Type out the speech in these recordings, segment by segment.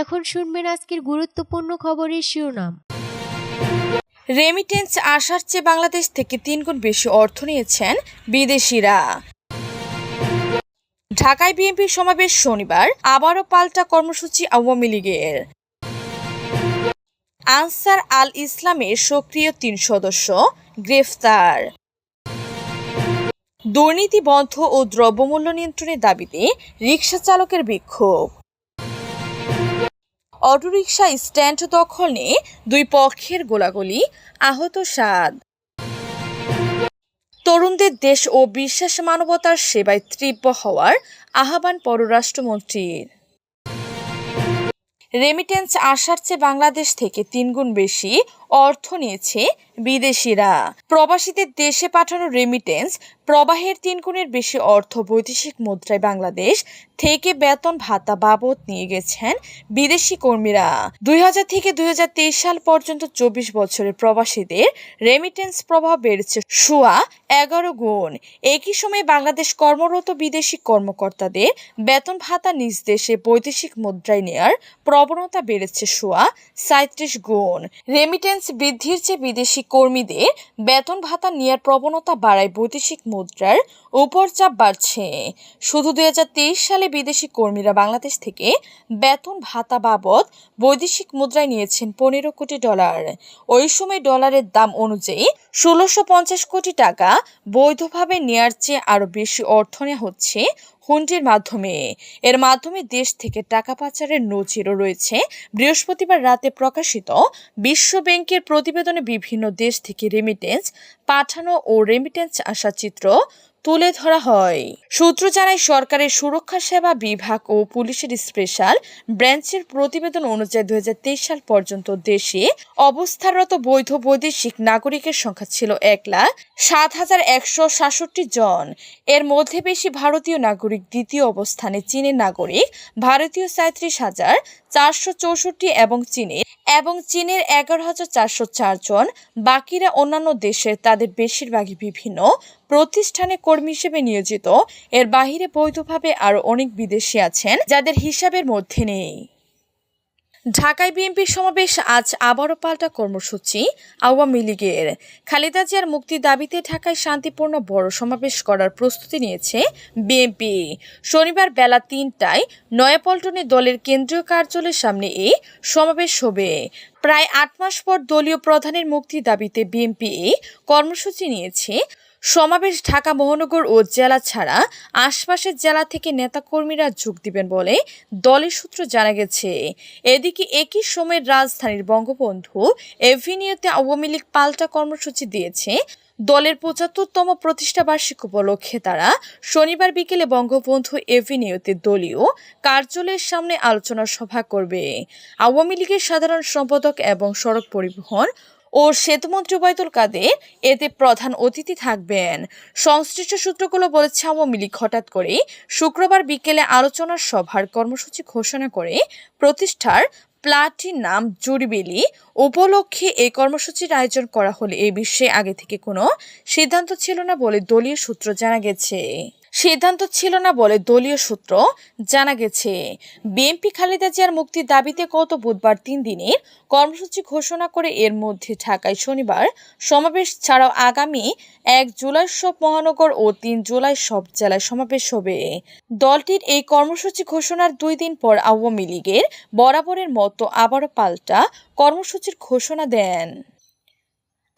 এখন শুনবেন আজকের গুরুত্বপূর্ণ খবরের শিরোনাম। রেমিটেন্স আসার চেয়ে বাংলাদেশ থেকে তিনগুণ বেশি অর্থ নিয়েছেন বিদেশিরা। ঢাকায় বিএনপির সমাবেশ শনিবার, আবারও পাল্টা কর্মসূচি আওয়ামী লীগের। আনসার আল ইসলামের সক্রিয় তিন সদস্য গ্রেফতার। দুর্নীতি বন্ধ ও দ্রব্যমূল্য নিয়ন্ত্রণের দাবিতে রিকশা চালকের বিক্ষোভ। অটোরিকশা স্ট্যান্ড দখল নিয়ে দুই পক্ষের গোলাগুলি আহত সাদ তরুণদের দেশ ও বিশ্বাস মানবতার সেবায় তীব্র হওয়ার আহ্বান পররাষ্ট্রমন্ত্রীর রেমিটেন্স আসার চেয়ে বাংলাদেশ থেকে তিনগুণ বেশি অর্থ নিয়েছে বিদেশিরা। প্রবাসীদের দেশে পাঠানো রেমিটেন্স প্রবাহের তিনগুণের বেশি অর্থ বৈদেশিক মুদ্রায় বাংলাদেশ থেকে বেতন ভাতা বাবদ নিয়ে গেছেন বিদেশি কর্মীরা। দুই হাজার থেকে দুই সাল পর্যন্ত চব্বিশ বছরের প্রবাসীদের রেমিটেন্স প্রভাব বেড়েছে সোয়া এগারো গুণ। একই সময়ে বাংলাদেশ কর্মরত বিদেশি কর্মকর্তাদের বেতন ভাতা নিজ দেশে বৈদেশিক মুদ্রায় নেয়ার প্রবণতা বেড়েছে সোয়া সাঁত্রিশ গুণ। রেমিটেন্স বৃদ্ধির চেয়ে বিদেশি কর্মীদের বেতন ভাতা নেয়ার প্রবণতা বাড়ায় বৈদেশিক মুদ্রার উপর চাপ বাড়ছে। শুধু দুই হাজার তেইশ সালে বিদেশি কর্মীরা বাংলাদেশ থেকে বেতন ভাতা বাবদ বৈদেশিক মুদ্রায় নিয়েছেন পনেরো কোটি ডলার। ওই সময় ডলারের দাম অনুযায়ী ষোলোশো কোটি টাকা বৈধভাবে নেয়ার চেয়ে আরও বেশি অর্থ নেওয়া হচ্ছে হুন্ডির মাধ্যমে। এর মাধ্যমে দেশ থেকে টাকা পাচারের নজিরও রয়েছে। বৃহস্পতিবার রাতে প্রকাশিত বিশ্ব ব্যাংকের প্রতিবেদনে বিভিন্ন দেশ থেকে রেমিটেন্স পাঠানো ও রেমিটেন্স আসা চিত্র তুলে ধরা হয়। সূত্র জানায়, সরকারের সুরক্ষা সেবা বিভাগ ও পুলিশের স্পেশাল ব্রাঞ্চের প্রতিবেদন অনুযায়ী দু হাজার তেইশ সাল পর্যন্ত দেশে অবস্থানরত বৈধ বৈদেশিক নাগরিকের সংখ্যা ছিল এক লাখ সাত হাজার একশো সাতষট্টি জন। এর মধ্যে বেশি ভারতীয় নাগরিক দ্বিতীয় অবস্থানে চীনের নাগরিক, ভারতীয় সাঁত্রিশ হাজার চারশো চৌষট্টি এবং চীনের এবং চীনের এগারো হাজার চারশো চারজন বাকিরা অন্যান্য দেশের তাদের বেশিরভাগই বিভিন্ন প্রতিষ্ঠানে কর্মী হিসেবে নিয়োজিত। এর বাহিরে বৈধভাবে আরও অনেক বিদেশি আছেন, যাদের হিসাবের মধ্যে নেই। ঢাকায় বিএনপির সমাবেশ আজ আবারও পাল্টা কর্মসূচি আওয়ামী লীগের। খালেদা জিয়ার মুক্তির দাবিতে ঢাকায় শান্তিপূর্ণ বড় সমাবেশ করার প্রস্তুতি নিয়েছে বিএনপি। শনিবার বেলা তিনটায় নয়াপল্টনে দলের কেন্দ্রীয় কার্যালয়ের সামনে এই সমাবেশ হবে। প্রায় আট মাস পর দলীয় প্রধানের মুক্তির দাবিতে বিএনপি কর্মসূচি নিয়েছে সমাবেশ ঢাকা মহানগর ও জেলা ছাড়া আশপাশের জেলা থেকে নেতাকর্মীরা যোগ দিবেন বলে দলের সূত্র জানা গেছে। এদিকে একই সময়ের রাজধানীর বঙ্গবন্ধু এভিনিউতে আওয়ামী লীগ পাল্টা কর্মসূচি দিয়েছে। দলের পঁচাত্তরতম প্রতিষ্ঠা বার্ষিক উপলক্ষে তারা শনিবার বিকেলে বঙ্গবন্ধু এভিনিউতে দলীয় কার্যালয়ের সামনে আলোচনা সভা করবে। আওয়ামী লীগের সাধারণ সম্পাদক এবং সড়ক পরিবহন ও সেতুমন্ত্রী ওবায়দুল কাদের এতে প্রধান অতিথি থাকবেন। সংশ্লিষ্ট সূত্রগুলো বলেছে, আওয়ামী লীগ হঠাৎ করে শুক্রবার বিকেলে আলোচনা সভার কর্মসূচি ঘোষণা করে প্রতিষ্ঠার প্লাটির নাম জুরিবেলি উপলক্ষে এই কর্মসূচির আয়োজন করা হলে এই বিষয়ে আগে থেকে কোনো সিদ্ধান্ত ছিল না বলে দলীয় সূত্র জানা গেছে। সিদ্ধান্ত ছিল না বলে দলীয় সূত্র জানা গেছে। বিএনপি খালেদা জিয়ার মুক্তির দাবিতে গত বুধবার তিন দিনের কর্মসূচি ঘোষণা করে এর মধ্যে ঢাকায় শনিবার সমাবেশ ছাড়াও আগামী এক জুলাই সব মহানগর ও তিন জুলাই সব জেলায় সমাবেশ হবে। দলটির এই কর্মসূচি ঘোষণার দুই দিন পর আওয়ামী লীগের বরাবরের মতো আবারও পাল্টা কর্মসূচির ঘোষণা দেন।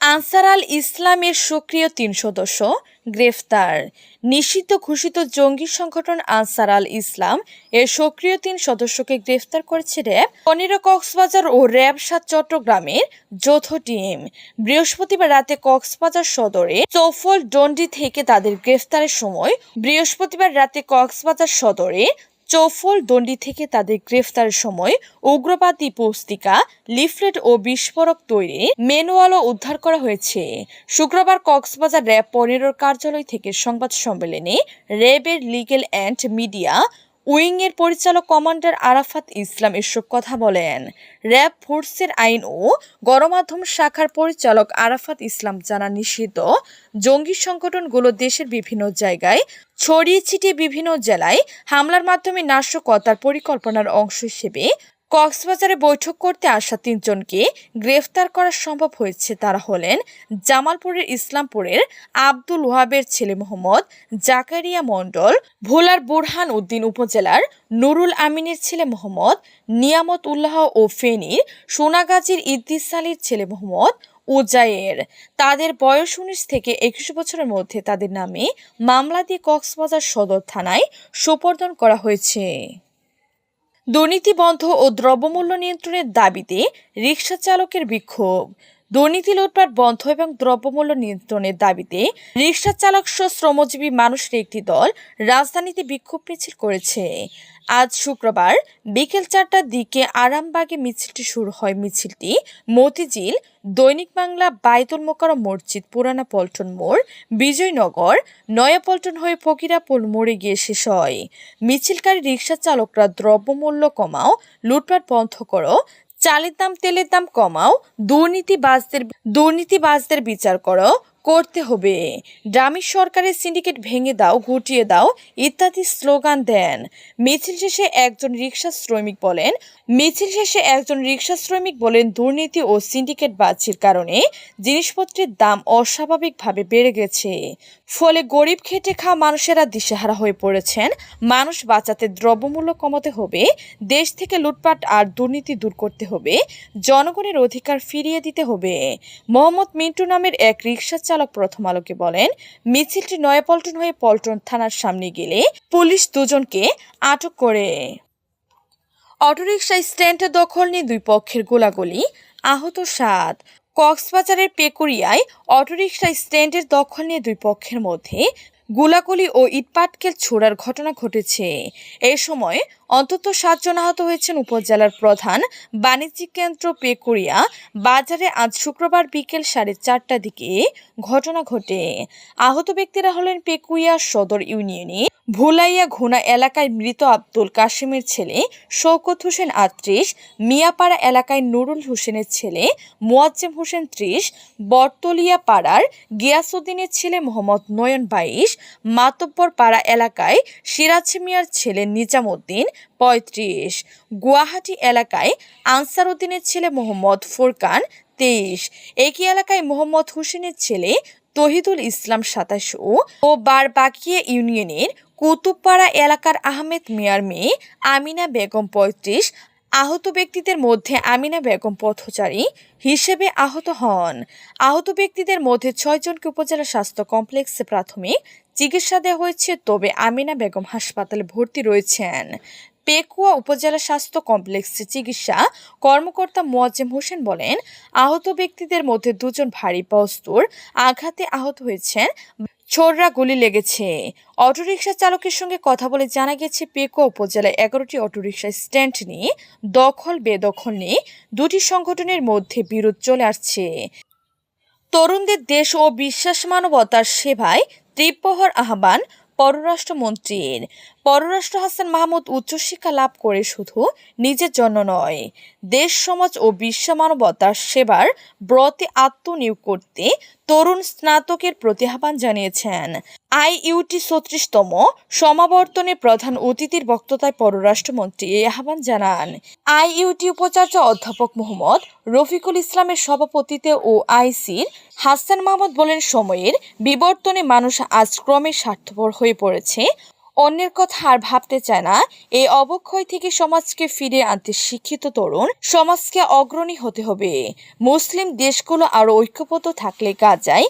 আনসার আল ইসলামের সক্রিয় তিন সদস্য, গ্রেফতার। নিষিদ্ধ ঘোষিত জঙ্গি সংগঠন আনসার আল ইসলাম এর সক্রিয় তিন সদস্যকে গ্রেফতার করেছে র্যাব। পনেরো কক্সবাজার ও র্যাব সাত চট্টগ্রামের যৌথ টিম। বৃহস্পতিবার রাতে কক্সবাজার সদরে চৌফল ডন্ডি থেকে তাদের গ্রেফতারের সময় বৃহস্পতিবার রাতে কক্সবাজার সদরে চৌফল দণ্ডি থেকে তাদের গ্রেফতারের সময় উগ্রবাদী পুস্তিকা লিফলেট ও বিস্ফোরক তৈরি ম্যানুয়ালও উদ্ধার করা হয়েছে। শুক্রবার কক্সবাজার র্যাব পনেরোর কার্যালয় থেকে সংবাদ সম্মেলনে র্যাবের লিগেল অ্যান্ড মিডিয়া উইংয়ের পরিচালক কমান্ডার আরাফাত ইসলাম এসব কথা বলেন। র্যাব ফোর্সের আইন ও গণমাধ্যম শাখার পরিচালক আরাফাত ইসলাম জানা নিষিদ্ধ। জঙ্গি সংগঠনগুলো দেশের বিভিন্ন জায়গায় ছড়িয়ে ছিটিয়ে বিভিন্ন জেলায় হামলার মাধ্যমে নাশকতার পরিকল্পনার অংশ হিসেবে কক্সবাজারে বৈঠক করতে আসা তিনজনকে গ্রেফতার করা সম্ভব হয়েছে। তারা হলেন জামালপুরের ইসলামপুরের আব্দুল ওহাবের ছেলে মোহাম্মদ জাকারিয়া মণ্ডল, ভোলার বুরহান উদ্দিন উপজেলার নুরুল আমিনের ছেলে মোহাম্মদ নিয়ামত উল্লাহ ও ফেনীর সোনাগাজীর ইদ্দিস আলীর ছেলে মোহাম্মদ উজায়ের তাদের বয়স উনিশ থেকে একুশ বছরের মধ্যে তাদের নামে মামলা দিয়ে কক্সবাজার সদর থানায় সোপর্দন করা হয়েছে। দুর্নীতি বন্ধ ও দ্রব্যমূল্য নিয়ন্ত্রণের দাবিতে রিকশা চালকের বিক্ষোভ। দুর্নীতি, লুটপাট বন্ধ এবং দ্রব্যমূল্য নিয়ন্ত্রণের দাবিতে রিক্সা চালক সহ শ্রমজীবী মানুষের একটি দল রাজধানীতে বিক্ষোভ মিছিল করেছে। আজ শুক্রবার বিকেল চারটার দিকে আরামবাগে মিছিলটি শুরু হয়। মিছিলটি মতিঝিল, দৈনিক বাংলা বাইতুল মোকারম মসজিদ, পুরানা পল্টন মোড়, বিজয়নগর নয়াপল্টন হয়ে ফকিরাপুল মোড়ে গিয়ে শেষ হয়। মিছিলকারী রিক্সা চালকরা দ্রব্যমূল্য কমাও, লুটপাট বন্ধ করো চালের দাম তেলের দাম কমাও দুর্নীতিবাজদের দুর্নীতিবাজদের বিচার করো করতে হবে। গ্রামীণ সরকারের সিন্ডিকেট ভেঙে দাও, গুটিয়ে দাও, ইত্যাদি স্লোগান দেন। মিছিল শেষে একজন রিক্সা শ্রমিক বলেন, মিছিল শেষে একজন রিক্সা শ্রমিক বলেন, দুর্নীতি ও সিন্ডিকেট বাজির কারণে জিনিসপত্রের দাম অস্বাভাবিকভাবে বেড়ে গেছে। ফলে গরিব খেটে খাওয়া মানুষেরা দিশেহারা হয়ে পড়েছেন। মানুষ বাঁচাতে দ্রব্যমূল্য কমাতে হবে, দেশ থেকে লুটপাট আর দুর্নীতি দূর করতে হবে, জনগণের অধিকার ফিরিয়ে দিতে হবে। মোহাম্মদ মিন্টু নামের এক রিকশা চালক প্রথম আলোকে বলেন, মিছিলটি নয়াপল্টন হয়ে পল্টন থানার সামনে গেলে পুলিশ দুজনকে আটক করে। অটোরিকশা স্ট্যান্ড দখল নিয়ে দুই পক্ষের গোলাগুলি আহত সাত। কক্সবাজারের পেকুরিয়ায় অটোরিকশা স্ট্যান্ডের দখল নিয়ে দুই পক্ষের মধ্যে গোলাগুলি ও ইটপাটকেল ছোড়ার ঘটনা ঘটেছে। এ সময় অন্তত সাতজন আহত হয়েছেন উপজেলার প্রধান বাণিজ্যিক কেন্দ্র পেকুরিয়া বাজারে আজ শুক্রবার বিকেল সাড়ে চারটার দিকে ঘটনা ঘটে। আহত ব্যক্তিরা হলেন পেকুরিয়া সদর ইউনিয়নে ভুলাইয়া ঘোনা এলাকায় মৃত আব্দুল কাশিমের ছেলে শৌকত হোসেন আটত্রিশ, মিয়াপাড়া এলাকায় নুরুল হোসেনের ছেলে মোয়াজ্জেম হোসেন ত্রিশ, বটতলিয়া পাড়ার গিয়াসুদ্দিনের ছেলে মোহাম্মদ নয়ন বাইশ মাতব্বর পাড়া এলাকায় সিরাজ মিয়ার ছেলে নিজামুদ্দিন পঁয়ত্রিশ। গুয়াহাটি এলাকায় আনসার উদ্দিনের ছেলে মোহাম্মদ ফুরকান তেইশ। একই এলাকায় মোহাম্মদ হোসেনের ছেলে তহিদুল ইসলাম সাতাশ ও বারবাকিয়া ইউনিয়নের কুতুবপাড়া এলাকার আহমেদ মিয়ার মেয়ে আমিনা বেগম পঁয়ত্রিশ। আহত ব্যক্তিদের মধ্যে আমিনা বেগম পথচারী হিসেবে আহত হন। আহত ব্যক্তিদের মধ্যে ছয়জনকে উপজেলা স্বাস্থ্য কমপ্লেক্সে প্রাথমিক চিকিৎসা দেওয়া হয়েছে, তবে আমিনা বেগম হাসপাতালে ভর্তি রয়েছেন। পেকুয়া উপজেলা স্বাস্থ্য কমপ্লেক্সে চিকিৎসা, কর্মকর্তা মোয়াজ্জেম হোসেন বলেন, আহত ব্যক্তিদের মধ্যে দুজন ভারী বস্তুর আঘাতে আহত হয়েছেন ছোড়রা গুলি লেগেছে। অটোরিকশা চালকের সঙ্গে কথা বলে জানা গেছে, পেকুয়া উপজেলায় এগারোটি অটোরিকশা স্ট্যান্ড নিয়ে দখল বেদখল নিয়ে দুটি সংগঠনের মধ্যে বিরোধ চলে আসছে। তরুণদের দেশ ও বিশ্বাস মানবতার সেবায় তীব্রহর আহ্বান পররাষ্ট্রমন্ত্রীর। পররাষ্ট্র হাসান মাহমুদ উচ্চশিক্ষা লাভ করে শুধু নিজের জন্য নয়, দেশ, সমাজ ও বিশ্ব মানবতার সেবার ব্রতে আত্মনিয়োগ করতে তরুণ স্নাতকের প্রতি আহ্বান জানিয়েছেন। আইইউটি ছত্রিশতম সমাবর্তনে প্রধান অতিথির বক্তৃতায় পররাষ্ট্রমন্ত্রী এই আহ্বান জানান। আইইউটি উপাচার্য অধ্যাপক মোহাম্মদ রফিকুল ইসলামের সভাপতিতে ও আইসির হাসান মাহমুদ বলেন, সময়ের বিবর্তনে মানুষ আজ ক্রমে স্বার্থপর হয়ে পড়েছে। অন্যের কথা আর ভাবতে চায় না। এই অবক্ষয় থেকে সমাজকে ফিরে আনতে শিক্ষিত তরুণ সমাজকে অগ্রণী হতে হবে। মুসলিম দেশগুলো আরও ঐক্যবদ্ধ থাকলে গাজায়